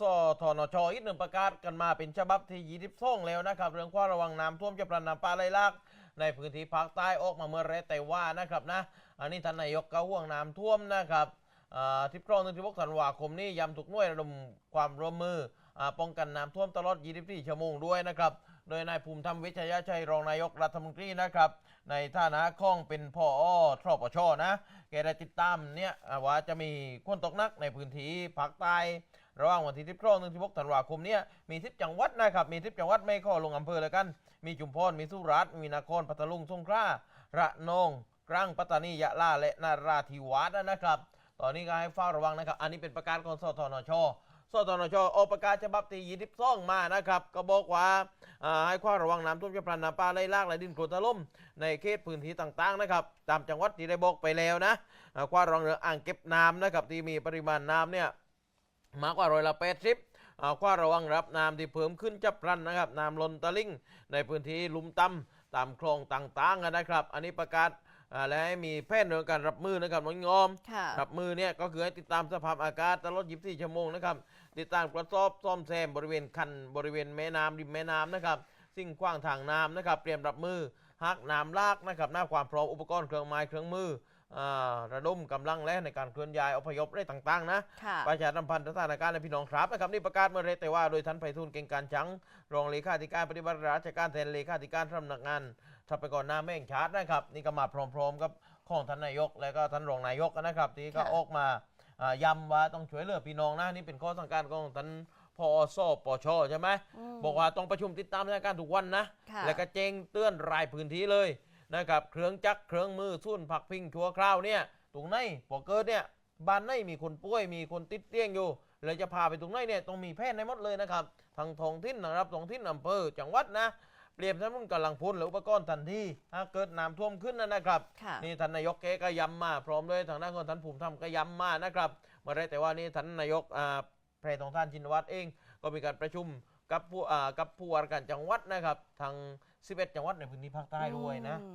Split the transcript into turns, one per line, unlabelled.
สทนชอีกหนึ่งประกาศกันมาเป็นฉบับที่ยี่สิบสองแล้วนะครับเรื่องความระวังน้ำท่วมจะปรนน้ำปลาไหลลักในพื้นที่ภาคใต้ออกมาเมื่อไรแต่ว่านะครับนะ อันนี้ท่านนายกก็ห่วงน้ำท่วมนะครับ ทิพครองถึงที่พกธันวาคมนี้ย้ำทุกหน่วยระดมความร่วมมืออป้องกันน้ำท่วมตลอด 24 ชั่วโมงด้วยนะครับ โดยนายภูมิธรรมวิชยชัยรองนายกรัฐมนตรีนะครับ ในฐานะข้องเป็นพ่ออ้อทรปชนะแกได้ติดตามเนี่ยอว่าจะมีคนตกนักในพื้นที่ภาคใต้ระหว่างวันที่10ถึง16ธันวาคมเนี่ยมี10จังหวัดนะครับ มี10จังหวัดไม่ข้อลงอำเภอเลยกัน มีจุมพร มีสุราษฎร์ มีนคร พัทลุง สงขลา ระนอง กรังปัตตานี ยะลา และนาราธิวาสนะครับ ตอนนี้ก็ให้เฝ้าระวังนะครับ อันนี้เป็นประกาศของสทนชสตนชออกประกาศฉบับที่ยี่สิบสองมานะครับ ก็บอกว่าให้ความระวังน้ำท่วมจะพลันน้ำป่าไหลหลากแลดินโคลนถล่มในเขตพื้นที่ต่างๆนะครับ ตามจังหวัดที่ได้บอกไปแล้วนะความระวังเรื่องอ่างเก็บน้ำนะครับที่มีปริมาณน้ำเนี่ยมากกว่าร้อยละแปดสิบความระวังรับน้ำที่เพิ่มขึ้นจะพลันนะครับน้ำล้นตลิ่งในพื้นที่ลุ่มต่ำตามคลองต่างๆนะครับ อันนี้ประกาศ อ่าและให้มีแผนเรื่องการรับมือนะครับน้องงอม
ค่ะ
ครับมือเนี่ยก็คือให้ติดตามสภาพอากาศตลอด 24 ชั่วโมงนะครับ ติดตามตรวจสอบซ่อมแซมบริเวณคันบริเวณแม่น้ำริมแม่น้ำนะครับ สิ่งขว้างทางน้ำนะครับ เตรียมรับมือหักน้ำลากนะครับหน้าความพร้อมอุปกรณ์เครื่องไม้เครื่องมืออ่า ระดมกำลังและในการเคลื่อนย้ายอพยพอะไรต่างๆนะ
ค่ะ
ประชาสัมพันธ์สถานการณ์ในพี่น้องครับนะครับนี่ประกาศเมื่อไรแต่ว่าโดยท่านไพฑูรย์เก่งการจัง รองเลขาธิการปฏิบัติราชการแทนเลขาธิการสำนักงานทรัพยากรน้ำแม่งชาตินะครับ นี่ก็มาพร้อมๆกับของท่านนายก และก็ท่านรองนายกนะครับที่ก็
ค่ะ
ออกมาอ่าย้ำว่าต้องช่วยเหลือพี่น้องนะนี่เป็นข้อสั่งการของท่านพอสปชใช่ไหม
ม
บอกว่าต้องประชุมติดตามสถานการณ์ทุกวันนะ
ค่ะ
แล้วก็แจ้งเตือนรายพื้นที่เลย นะครับเครื่องจักรเครื่องมือสุ่นผักพิงชั่วคราวเนี่ยตรงไหนพอเกิดเนี่ยบ้านไหนมีคนป่วยมีคนติดเตียงอยู่เลยจะพาไปตรงไหนเนี่ยต้องมีแพทย์ในหมดเลยนะครับทางท้องถิ่นนะครับท้องถิ่นอำเภอจังหวัดนะเปรียบเสมือนกำลังพลหรืออุปกรณ์ทันทีถ้าเกิดน้ำท่วมขึ้นนะนะครับ
ค่ะ
นี่ท่านนายกเกก็ย้ำมา พร้อมด้วยทางด้านของท่านภูมิธรรมก็ย้ำมานะครับเมื่อไรแต่ว่านี่ท่านนายกอ่าแพรทองท่านชินวัตรเอง ก็มีการประชุมกับผู้อ่ากับผู้ว่าราชการจังหวัดนะครับทาง11 จังหวัดในพื้นที่ภาคใต้ด้วยนะ
อืม